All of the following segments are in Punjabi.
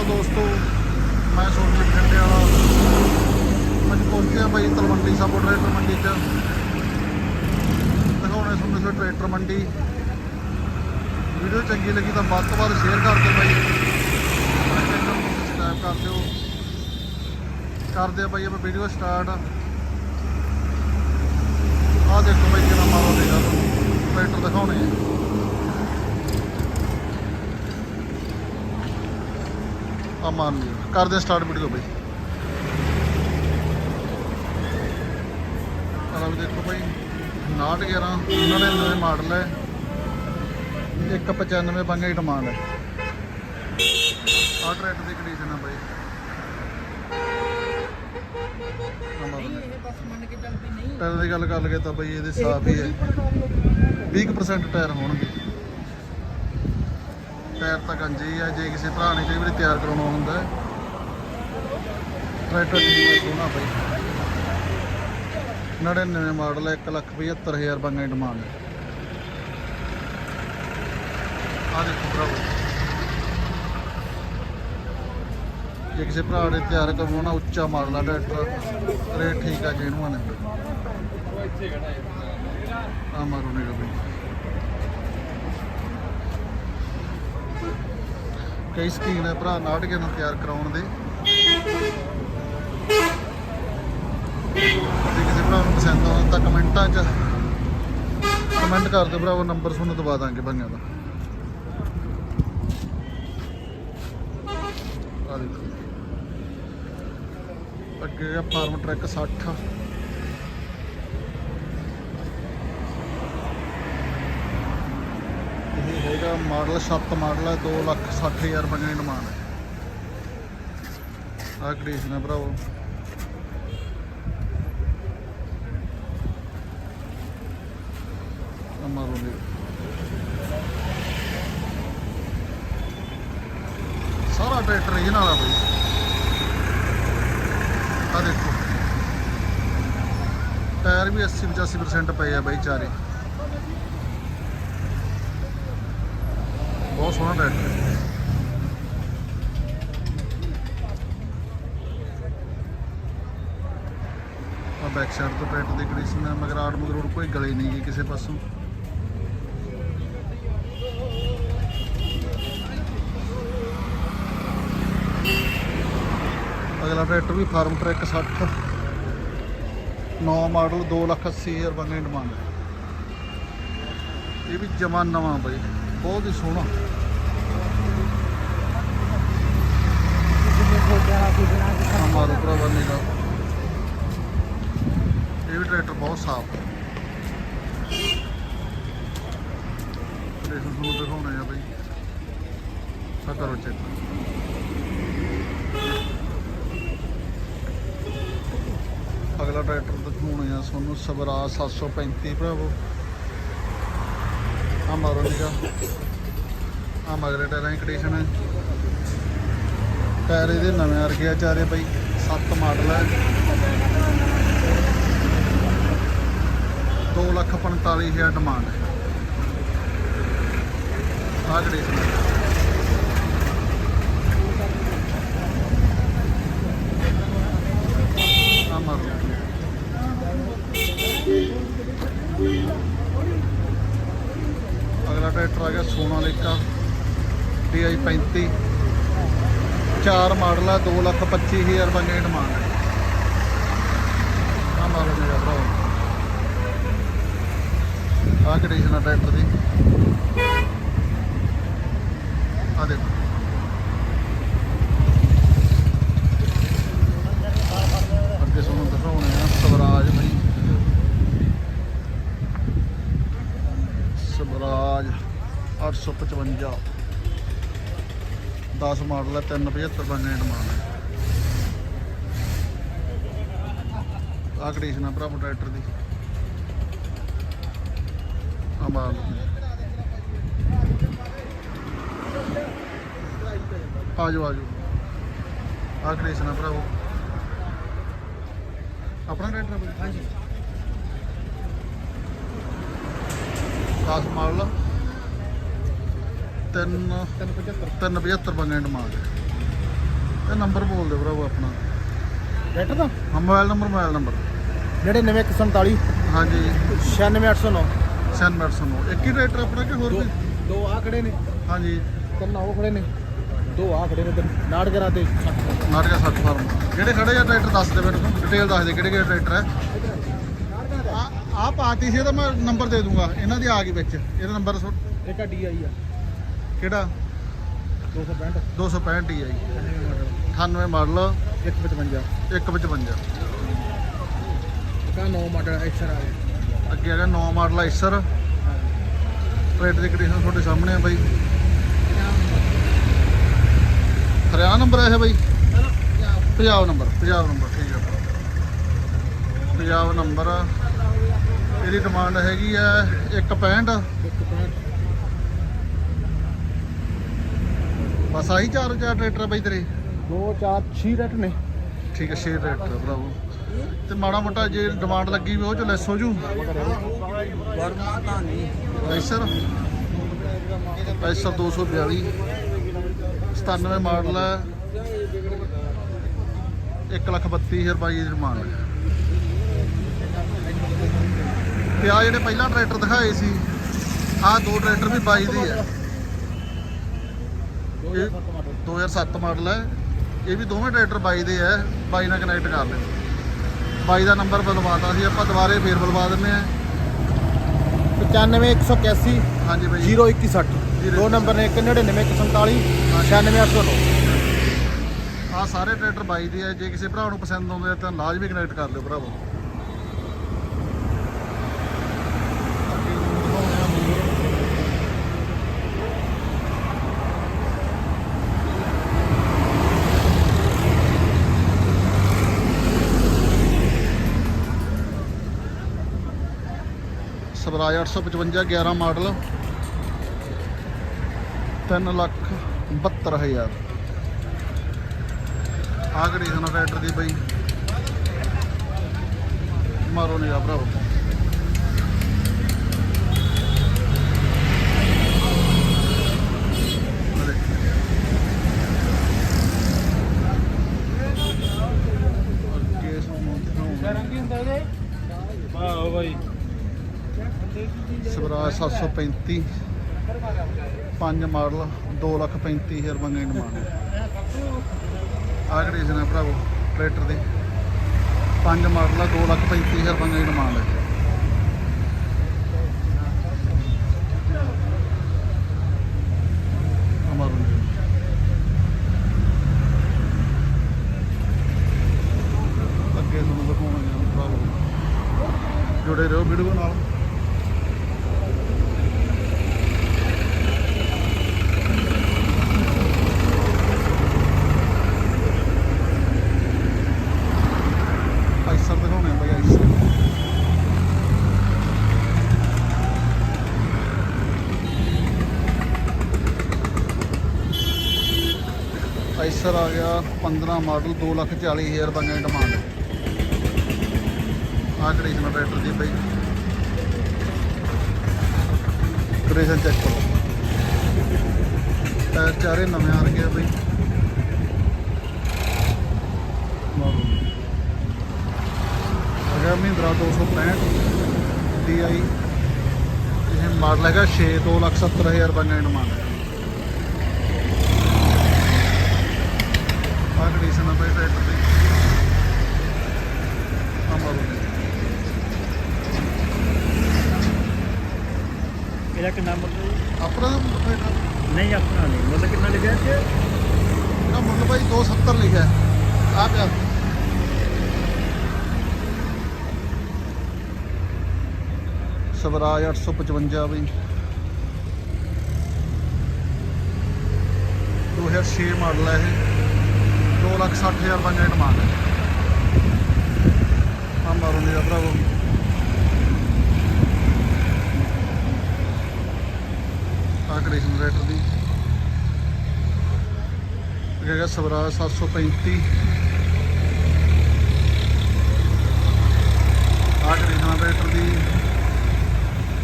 ਅਕਾਲ ਦੋਸਤੋ, ਮੈਂ ਸੋਨੀ ਬਠਿੰਡੇ ਵਾਲਾ ਅੱਜ ਪਹੁੰਚਿਆ ਬਾਈ ਤਲਵੰਡੀ ਸਾਬੋ ਟਰੈਕਟਰ ਮੰਡੀ 'ਚ। ਦਿਖਾਉਣੇ ਤੁਹਾਨੂੰ ਸੋ ਟਰੈਕਟਰ ਮੰਡੀ। ਵੀਡੀਓ ਚੰਗੀ ਲੱਗੀ ਤਾਂ ਵੱਧ ਤੋਂ ਵੱਧ ਸ਼ੇਅਰ ਕਰ ਦਿਓ ਬਾਈ ਆਪਣੇ ਚੈਨਲ ਨੂੰ ਸਬਸਕ੍ਰਾਈਬ ਕਰ ਦਿਓ। ਕਰਦੇ ਆ ਬਾਈ ਆਪਾਂ ਵੀਡੀਓ ਸਟਾਰਟ ਆਹ ਦੇਖੋ ਬਾਈ ਕਿਹੜਾ ਮਾਰੋ ਦੇਗਾ ਟਰੈਕਟਰ ਦਿਖਾਉਣੇ ਆ। ਲਿਓ ਕਰਦੇ ਸਟਾਰਟ ਵੀਡੀਓ ਬਈ। ਆਹ ਵੀ ਦੇਖੋ ਬਈ 911 99 ਮਾਡਲ ਹੈ। 195 ਬੰਗਾ ਦੀ ਡਿਮਾਂਡ ਹੈ। ਆਹ ਟਰੈਕਟਰ ਦੀ ਕੰਡੀਸ਼ਨ ਹੈ ਬਈ। ਟਾਇਰ ਦੀ ਗੱਲ ਕਰ ਲਗੇ ਤਾਂ ਬਈ ਇਹਦੇ ਸਾਫ਼ ਹੀ ਹੈ। 20% ਟਾਇਰ ਹੋਣਗੇ। ਟਾਇਰ ਤਾਂ ਗੰਜੇ ਆ, ਜੇ ਕਿਸੇ ਭਰਾ ਨੇ ਕਈ ਵਾਰੀ ਤਿਆਰ ਕਰਾਉਣਾ ਹੁੰਦਾ ਟਰੈਕਟਰ ਦੀ ਸੋਹਣਾ ਬਈ 99 ਮਾਡਲ ਹੈ 175000 ਬੰਗਾ ਦੀ ਡਿਮਾਂਡ ਹੈ। ਆ ਦੇਖੋ ਭਰਾਵੋ। ਜੇ ਕਿਸੇ ਭਰਾ ਨੇ ਤਿਆਰ ਕਰਵਾਉਣਾ ਉੱਚਾ ਮਾਡਲ ਆ ਟਰੈਕਟਰ, ਰੇਟ ਠੀਕ ਆ, ਜਿਹਨੂੰ ਨੇ ਆ ਮਾਰੋ ਨੇ ਬਈ ਕਈ ਸਕੀਨ ਹੈ ਭਰਾ ਨਾਟਕ ਨੂੰ ਤਿਆਰ ਕਰਾਉਣ ਦੇ। ਜੇ ਕਿਸੇ ਭਰਾ ਨੂੰ ਪਸੰਦ ਆਉਂਦਾ ਤਾਂ ਕਮੈਂਟਾਂ 'ਚ ਕਮੈਂਟ ਕਰ ਦਿਓ ਭਰਾਵੋ ਨੰਬਰ ਤੁਹਾਨੂੰ ਦਵਾ ਦਾਂਗੇ ਬੰਨਿਆਂ ਦਾ। ਆ ਦੇਖੋ। ਅੱਗੇ ਆ ਫਾਰਮ ਟਰੈਕ 60 ਇਹ ਮਾਡਲ 7 ਮਾਡਲ ਹੈ 2 ਲੱਖ 60 ਹਜ਼ਾਰ ਰੁਪਏ ਦੀ ਡਿਮਾਂਡ ਹੈ। ਆਹ ਕੰਡੀਸ਼ਨ ਹੈ ਭਰਾਵੋ। ਮਾਰੋ ਜੀ ਸਾਰਾ ਟਰੈਕਟਰ ਇਹਦੇ ਨਾਲ ਬਈ। ਆ ਦੇਖੋ। ਟਾਇਰ ਵੀ 80 85% ਪਏ ਆ ਬਾਈ ਚਾਰੇ। ਬਹੁਤ ਸੋਹਣਾ ਟਰੈਕਟਰ ਹੈ। ਆ ਬੈਕ ਸਾਈਡ ਤੋਂ ਟਰੈਕਟਰ ਦੀ ਕੰਡੀਸ਼ਨ ਹੈ ਮਗਰ ਆੜ ਮਗਰ ਕੋਈ ਗਲੇ ਨਹੀਂ ਗਈ ਕਿਸੇ ਪਾਸੋਂ। ਅਗਲਾ ਟਰੈਕਟਰ ਵੀ ਫਾਰਮ ਟਰੈਕ 60 9 ਮਾਡਲ 2 ਲੱਖ 80 ਹਜ਼ਾਰ ਬੰਦੇ ਡਿਮਾਂਡ ਹੈ। ਇਹ ਵੀ ਜਮਾ ਨਵਾਂ ਬਈ। ਬਹੁਤ ਹੀ ਸੋਹਣਾ। ਮਾਰੋ ਭਰਾਵਾ ਨਿਗਾ ਇਹ ਵੀ ਟਰੈਕਟਰ ਬਹੁਤ ਸਾਫ਼ ਹੈ। ਇਹ ਤੁਹਾਨੂੰ ਦਿਖਾਉਣੇ ਆ ਬਈ। ਆ ਕਰੋ ਚੈੱਕ ਅਗਲਾ ਟਰੈਕਟਰ ਦਿਖਾਉਣੇ ਆ ਤੁਹਾਨੂੰ ਸਵਰਾਜ 735 ਭਰਾਵੋ। ਆ ਮਾਰੋ ਨਿਗਾ ਆ ਮਗਰੇ ਟਾਇਰਾਂ ਦੀ ਕੰਡੀਸ਼ਨ ਹੈ। ਟਾਇਰ ਇਹਦੇ ਨਵੇਂ ਵਰਗੇ ਆ ਚਾਰੇ ਬਈ 7 ਮਾਡਲ ਹੈ 2 ਲੱਖ 45 ਹਜ਼ਾਰ ਡਿਮਾਂਡ ਹੈ। ਆਹ ਕੰਡੀਸ਼ਨ ਹੈ। ਆ ਮਾਰੋ ਅਗਲਾ ਟਰੈਕਟਰ ਆ ਗਿਆ ਸੋਨਾਲੀਕਾ DI 35 ਚਾਰ ਮਾਡਲ ਆ 2 ਲੱਖ 25 ਹਜ਼ਾਰ ਬੰਦੇ ਦੀ ਡਿਮਾਂਡ ਹੈ ਆ ਮਾਰੋ ਮੇਰਾ ਭਰਾ। ਆ ਕੰਡੀਸ਼ਨ ਆ ਟਰੈਕਟਰ ਦੀ। ਆ ਦੇਖੋ ਅੱਗੇ ਤੁਹਾਨੂੰ ਦਿਖਾਉਣੇ ਆ ਸਵਰਾਜ ਬਈ ਸਵਰਾਜ 855 10 ਮਾਡਲ ਹੈ 375 ਬੰਨੇ ਡਿਮਾਂਡ ਹੈ। ਆਹ ਕੰਡੀਸ਼ਨ ਆ ਭਰਾ ਟਰੈਕਟਰ ਦੀ। ਆ ਮਾਰ ਆ ਜਾਓ ਆ ਕੰਡੀਸ਼ਨ ਆ ਭਰਾਵੋ। ਆਪਣਾ ਟਰੈਕਟਰ ਆ ਹਾਂਜੀ। 10 ਮਾਡਲ ਤਿੰਨ 375 ਤਿੰਨ 75 ਬੰਗੇ ਡਿਮਾਂਡ ਹੈ ਇਹ ਨੰਬਰ ਬੋਲ ਦਿਓ ਭਰਾਵੋ ਆਪਣਾ। ਟਰੈਕਟਰ ਦਾ ਹਾਂ ਮੋਬਾਈਲ ਨੰਬਰ ਮੋਬਾਈਲ ਨੰਬਰ 9947 ਹਾਂਜੀ। 96809 ਸੈਨ ਮੈਡਸਨ ਨੂੰ। ਇੱਕ ਹੀ ਟਰੈਕਟਰ ਆਪਣਾ ਕਿ ਹੋਰ ਵੀ? ਦੋ ਆ ਖੜੇ ਨੇ। ਹਾਂਜੀ। ਤਿੰਨ ਉਹ ਖੜੇ ਨੇ। ਦੋ ਆ ਖੜੇ ਨੇ ਤੇ ਨਾੜਗਰਾ ਤੇ ਨਾਟਕਾ 60 ਫਾਰਮ। ਜਿਹੜੇ ਖੜੇ ਆ ਟਰੈਕਟਰ ਦੱਸ ਦੇ ਮੈਨੂੰ। ਡਿਟੇਲ ਦੱਸ ਦੇ ਕਿਹੜੇ ਕਿਹੜੇ ਟਰੈਕਟਰ ਹੈ ਆ ਆ ਪਾਤੀ ਸੀ ਇਹਦਾ ਮੈਂ ਨੰਬਰ ਦੇ ਦੂੰਗਾ। ਇਹਨਾਂ ਦੀ ਆ ਗਈ ਵਿੱਚ। ਇਹਦਾ ਨੰਬਰ ਇੱਕ ਡੀ ਆਈ ਆ। ਕਿਹੜਾ? 265 265 ਟੀ ਆਈ 98 98 ਮਾਡਲ ਮਾਡਲ 155 155 ਕਾ ਨੋ ਮਾਡਲ ਐਕਸਰ ਆ ਗਿਆ ਅੱਗੇ ਹੈਗਾ 9 ਮਾਡਲ ਆਈਸਰ ਟਰੈਕਟਰ ਦੀ ਕੰਡੀਸ਼ਨ ਤੁਹਾਡੇ ਸਾਹਮਣੇ ਆ ਬਾਈ। ਹਰਿਆਣਾ ਨੰਬਰ ਹੈ ਬਾਈ। ਪੰਜਾਬ ਨੰਬਰ ਪੰਜਾਬ ਨੰਬਰ ਠੀਕ ਹੈ ਪੰਜਾਬ ਨੰਬਰ। ਇਹਦੀ ਡਿਮਾਂਡ ਹੈਗੀ ਹੈ 165 ਬਸ ਆਹੀ ਚਾਰ ਚਾਰ ਟਰੈਕਟਰ ਆ ਬਾਈ ਤੇਰੇ? 2 4 6 ਰੈਟ ਨੇ। ਠੀਕ ਹੈ 6 ਟਰੈਕਟਰ ਭਰਾਵੋ। ਤੇ ਮਾੜਾ ਮੋਟਾ ਜੇ ਡਿਮਾਂਡ ਲੱਗੀ ਵੀ ਉਹ ਚ ਲੈਸ ਹੋ ਜੂ? ਪੈਸਰ ਪੈਸਰ 242 97 ਮਾਡਲ ਹੈ 132000 ਰੁਪਏ ਦੀ ਡਿਮਾਂਡ ਹੈ ਤੇ ਆ ਜਿਹੜੇ ਪਹਿਲਾਂ ਟਰੈਕਟਰ ਦਿਖਾਏ ਸੀ ਆ ਦੋ ਟਰੈਕਟਰ ਵੀ 22 ਦੇ ਆ। ਇਹ 2007 ਮਾਡਲ ਹੈ ਇਹ ਵੀ ਦੋਵੇਂ ਟਰੈਕਟਰ 22 ਦੇ ਆ। 22 ਨਾਲ ਕਨੈਕਟ ਕਰ ਲਿਓ 22 ਦਾ ਨੰਬਰ ਬਲਵਾਤਾ ਸੀ। ਆਪਾਂ ਦੁਬਾਰੇ ਫੇਰ ਬਲਵਾ ਦਿੰਨੇ ਆ। 95181 ਹਾਂਜੀ ਬਾਈ। 0160 ਦੋ ਨੰਬਰ ਨੇ 99147 96809 ਆ ਸਾਰੇ ਟਰੈਕਟਰ ਬਾਈ ਦੇ ਆ। ਜੇ ਕਿਸੇ ਭਰਾ ਨੂੰ ਪਸੰਦ ਆਉਂਦੇ ਤਾਂ ਲਾਜ਼ਮੀ ਕਨੈਕਟ ਕਰ ਲਿਓ ਭਰਾਵੋ। ਸਵਰਾਜ 855 11 ਮਾਡਲ 3 ਲੱਖ 72 ਹਜ਼ਾਰ। ਆ ਘੜੀ ਸਨ ਟਰੈਕਟਰ ਦੀ ਬਈ। ਮਾਰੋ ਨਿਗਾ ਭਰਾਓ 735 ਪੰਜ ਮਾਡਲ 2 ਲੱਖ 35 ਹਜ਼ਾਰ ਮੰਗੇ ਡਿਮਾਂਡ ਆ ਕਿਹੜੀ ਹੈ ਭਰਾਵੋ, ਟਰੈਕਟਰ ਦੇ, ਪੰਜ ਮਾਡਲ ਆ 2 ਲੱਖ 35 ਹਜ਼ਾਰ ਮੰਗੇ ਡਿਮਾਂਡ ਹੈ। ਅਮਰ ਅੱਗੇ ਤੁਹਾਨੂੰ ਦਿਖਾਉਣਾ ਭਰਾਵੋ। ਜੁੜੇ ਰਹੋ ਵੀਡੀਓ ਨਾਲ ਆਈਸਰ ਦਿਖਾਉਣੇ ਆ ਬਾਈ ਆਈਸਰ ਆਈਸਰ ਆ ਗਿਆ 15 ਮਾਡਲ 2 ਲੱਖ 40 ਹਜ਼ਾਰ ਰੁਪਏ ਦੀ ਡਿਮਾਂਡ ਹੈ। ਆ ਕੰਡੀਸ਼ਨ ਟਰੈਕਟਰ ਦੀ ਬਾਈ? ਕੰਡੀਸ਼ਨ ਚੈੱਕ ਕਰੋ। ਟਾਇਰ ਚਾਰੇ ਨਵੇਂ ਆ ਰਹੇ ਆ ਬਾਈ। ਮਾਡਲ ਹੈਗਾ ਮਹਿੰਦਰਾ 265 DI ਇਹ ਮਾਡਲ ਹੈਗਾ 6 2 ਲੱਖ 70 ਹਜ਼ਾਰ ਰੁਪਏ ਦੀ ਡਿਮਾਂਡ ਹੈ। ਕੰਡੀਸ਼ਨ ਆ ਬਾਈ ਟਰੈਕਟਰ ਦੀ ਆ ਮਾਡਲ ਇਹਦਾ ਕਿੰਨਾ ਮੁੱਲ ਆਪਣਾ ਟਰੈਕਟਰ ਨਹੀਂ ਆਪਣਾ ਨਹੀਂ। ਮੁੱਲ ਕਿੰਨਾ ਲਿਖਿਆ ਚ ਇਹਦਾ ਮੁੱਲ ਭਾਈ 270 ਲਿਖਿਆ। ਆ ਪਿਆ। ਸਵਰਾਜ 855 ਬਈ। 2006 ਮਾਡਲ ਹੈ ਇਹ। 2 ਲੱਖ 60 ਹਜ਼ਾਰ ਰੁਪਏ ਦੀ ਡਿਮਾਂਡ ਹੈ ਆ ਮਾਰੋ ਮੇਰਾ ਭਰਾਵੋ ਆ ਕੰਡੀਸ਼ਨ ਰੇਟਰ ਦੀ। ਹੈਗਾ ਸਵਰਾਜ 735 ਆ ਕੰਡੀਸ਼ਨ ਰੇਟਰ ਦੀ।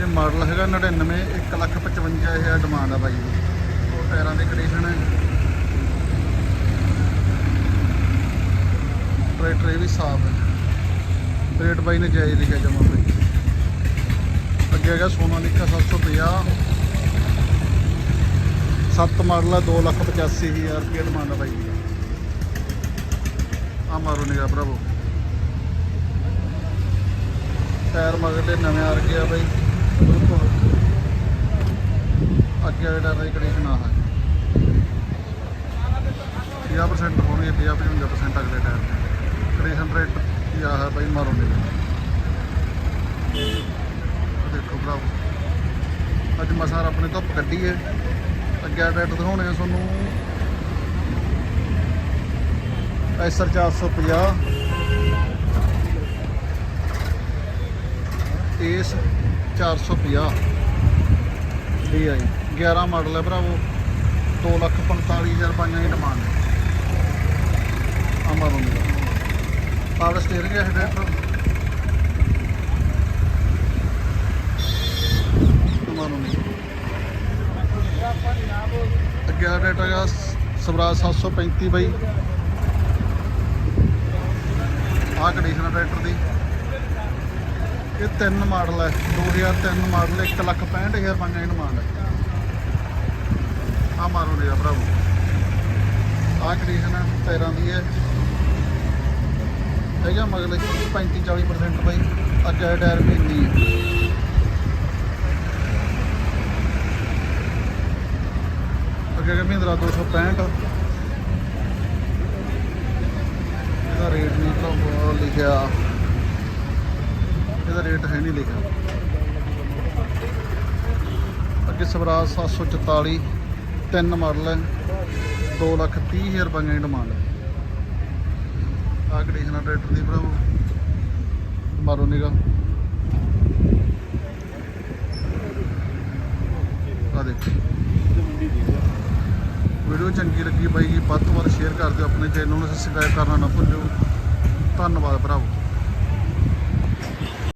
ਇਹ ਮਾਡਲ ਹੈਗਾ 99 1 ਲੱਖ 55 ਹਜ਼ਾਰ ਡਿਮਾਂਡ ਆ ਬਾਈ ਦੀ ਉਹ ਟਾਇਰਾਂ ਦੇ ਕੰਡੀਸ਼ਨ ਹੈ ਟਰੈਕਟਰ ਇਹ ਵੀ ਸਾਫ਼ ਹੈ। ਰੇਟ ਬਾਈ ਨੇ ਜਾਇਜ਼ ਲਿਖਿਆ ਜਮਾ ਬਾਈ ਅੱਗੇ ਹੈਗਾ ਸੋਨਾਲੀਕਾ 750 ਸੱਤ ਮਾਡਲ ਹੈ 285000 ਰੁਪਏ ਡਿਮਾਂਡ ਹੈ ਬਾਈ ਦੀ ਆ ਮਾਰੋ ਨਿਗਾ ਭਰਾਵੋ। ਟਾਇਰ ਮਗਰਲੇ ਨਵੇਂ ਆ ਗਿਆ ਬਾਈ। ਬਿਲਕੁਲ ਅੱਗੇ ਵਾਲੇ ਟਾਇਰ ਦੀ ਕੰਡੀਸ਼ਨ ਆ ਹੈ 50% ਹੋਣਗੇ 50 55% ਅਗਲੇ ਟਾਇਰ ਦੇ। ਕੰਡੀਸ਼ਨ ਰੇਟ ਕੀ ਆ ਹੈ ਬਾਈ ਮਾਰੋ ਨਿਗਾ ਦੇਖੋ ਭਰਾਵੋ। ਅੱਜ ਮਸਾਰ ਆਪਣੇ ਧੁੱਪ ਕੱਢੀ ਹੈ ਅੱਗੇ ਵਾਲਾ ਦਿਖਾਉਣੇ ਆ ਤੁਹਾਨੂੰ। ਐਸਰ 450 ਏਸ 450 ਡੀ ਆਈ। 11 ਮਾਡਲ ਹੈ ਭਰਾਵੋ। 245000 ਪਾਈਆਂ ਦੀ ਡਿਮਾਂਡ ਹੈ ਅਮਰ ਹੁੰਦਾ ਪਾਵਰ ਸਟੀਅਰਿੰਗ ਹੈ ਟਰੈਕਟਰ ਅਮਰ ਹੁੰਦਾ ਅੱਗੇ ਦਾ ਟਰੈਕਟਰ ਹੈਗਾ ਸਵਰਾਜ 735 ਬਾਈ। ਆਹ ਕੰਡੀਸ਼ਨ ਟਰੈਕਟਰ ਦੀ। ਇਹ ਤਿੰਨ ਮਾਡਲ ਹੈ 2003 ਮਾਡਲ 1 ਲੱਖ 65000 ਪਾਈਆਂ ਦੀ ਡਿਮਾਂਡ ਹੈ। ਆ ਮਾਰੋ ਲਿਆ ਭਰਾਵੋ। ਆਹ ਕੰਡੀਸ਼ਨ ਹੈ ਟਾਇਰਾਂ ਦੀ ਹੈ। ਹੈਗਾ ਮਗਲੇ 35 40% ਬਾਈ। ਅੱਗੇ ਵਾਲੇ ਟਾਇਰ ਵੀ ਇੰਨੀ ਹੈ। ਅੱਗੇ ਹੈਗਾ ਮਹਿੰਦਰਾ 265 ਇਹਦਾ ਰੇਟ ਨਹੀਂ ਭਰਾਵੋ ਲਿਖਿਆ। ਇਹਦਾ ਰੇਟ ਹੈ ਨਹੀਂ ਲਿਖਿਆ। ਅੱਗੇ ਸਵਰਾਜ 744 ਤਿੰਨ ਮਾਡਲ ਹੈ। 2 ਲੱਖ 30 ਹਜ਼ਾਰ ਰੁਪਏ ਦੀ ਡਿਮਾਂਡ ਹੈ। ਆਹ ਕੰਡੀਸ਼ਨ ਆ ਟਰੈਕਟਰ ਦੀ ਭਰਾਵੋ। ਮਾਰੋ ਨਿਗਾ ਆ ਦੇਖੋ। ਵੀਡੀਓ ਚੰਗੀ ਲੱਗੀ ਬਾਈ ਜੀ, ਵੱਧ ਤੋਂ ਵੱਧ ਸ਼ੇਅਰ ਕਰ ਦਿਓ ਆਪਣੇ ਚੈਨਲ ਨੂੰ ਸਬਸਕ੍ਰਾਈਬ ਕਰਨਾ ਨਾ ਭੁੱਲਿਓ। ਧੰਨਵਾਦ ਭਰਾਵੋ।